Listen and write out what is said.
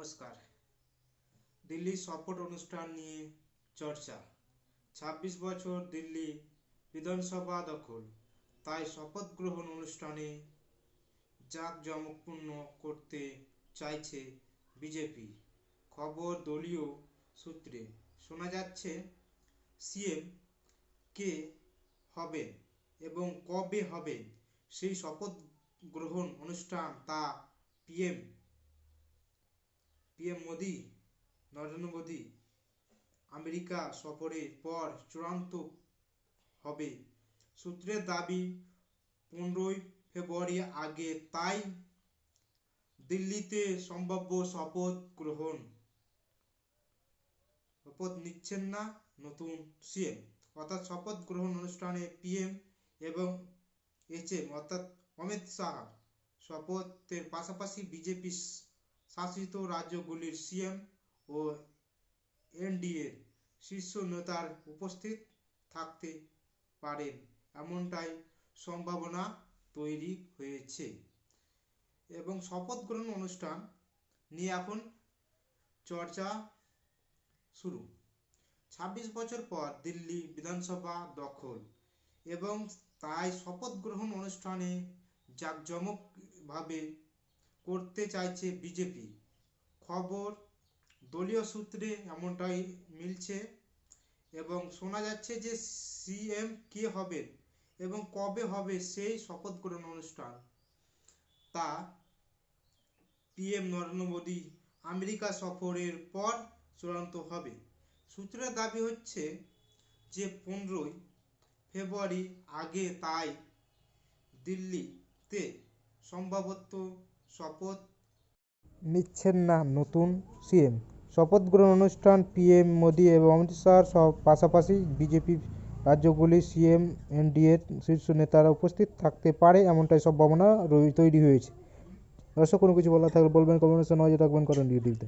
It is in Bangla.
নমস্কার। দিল্লি শপথ অনুষ্ঠান নিয়ে চর্চা। ছাব্বিশ বছর দিল্লি বিধানসভা দখল। তাই শপথ গ্রহণ অনুষ্ঠানে জাঁকজমকপূর্ণ করতে চাইছে বিজেপি। খবর দলীয় সূত্রে শোনা যাচ্ছে, সিএম কে হবেন এবং কবে হবে সেই শপথ গ্রহণ অনুষ্ঠান তা PM PM Modi, Narendra Modi, America সফরের পর চূড়ান্ত হবে। সূত্রের দাবি, পনেরোই ফেব্রুয়ারি আগে তাই দিল্লিতে সম্ভাব্য শপথ গ্রহণ। শপথ নিচ্ছেন না নতুন সিএম। অর্থাৎ শপথ গ্রহণ অনুষ্ঠানে পিএম এবং এইচএম অর্থাৎ অমিত শাহ শপথের পাশাপাশি বিজেপি শাসিত রাজ্যগুলির সিএম ও এনডিএর শীর্ষ নেতার উপস্থিত থাকতে পারেন। এমনটাই সম্ভাবনা তৈরি হয়েছে। এবং শপথ গ্রহণ অনুষ্ঠান নিয়ে এখন চর্চা শুরু। ছাব্বিশ বছর পর দিল্লি বিধানসভা দখল এবং তাই শপথ গ্রহণ অনুষ্ঠানে জাঁকজমকভাবে করতে চাইছে বিজেপি। খবর, দলীয় সূত্রে এমনটাই মিলছে এবং শোনা যাচ্ছে যে সিএম কে হবেন এবং কবে হবে সেই শপথ গ্রহণ অনুষ্ঠান। তা পিএম নরেন্দ্র মোদী আমেরিকা সফরের পর চূড়ান্ত হবে। সূত্রের দাবি হচ্ছে যে পনেরোই ফেব্রুয়ারি আগে তাই দিল্লিতে সম্ভবত শপথ নিচ্ছেন না নতুন সিএম। শপথ গ্রহণ অনুষ্ঠান পিএম মোদি এবং অমিত শাহর পাশাপাশি বিজেপি রাজ্যগুলির সিএম এনডিএর শীর্ষ নেতারা উপস্থিত থাকতে পারে এমনটাই সব ভাবনা তৈরি হয়েছে। দর্শক, কোনো কিছু বলার থাকলে বলবেন, কমেন্টে নজর রাখবেন করেন ইউটিউবতে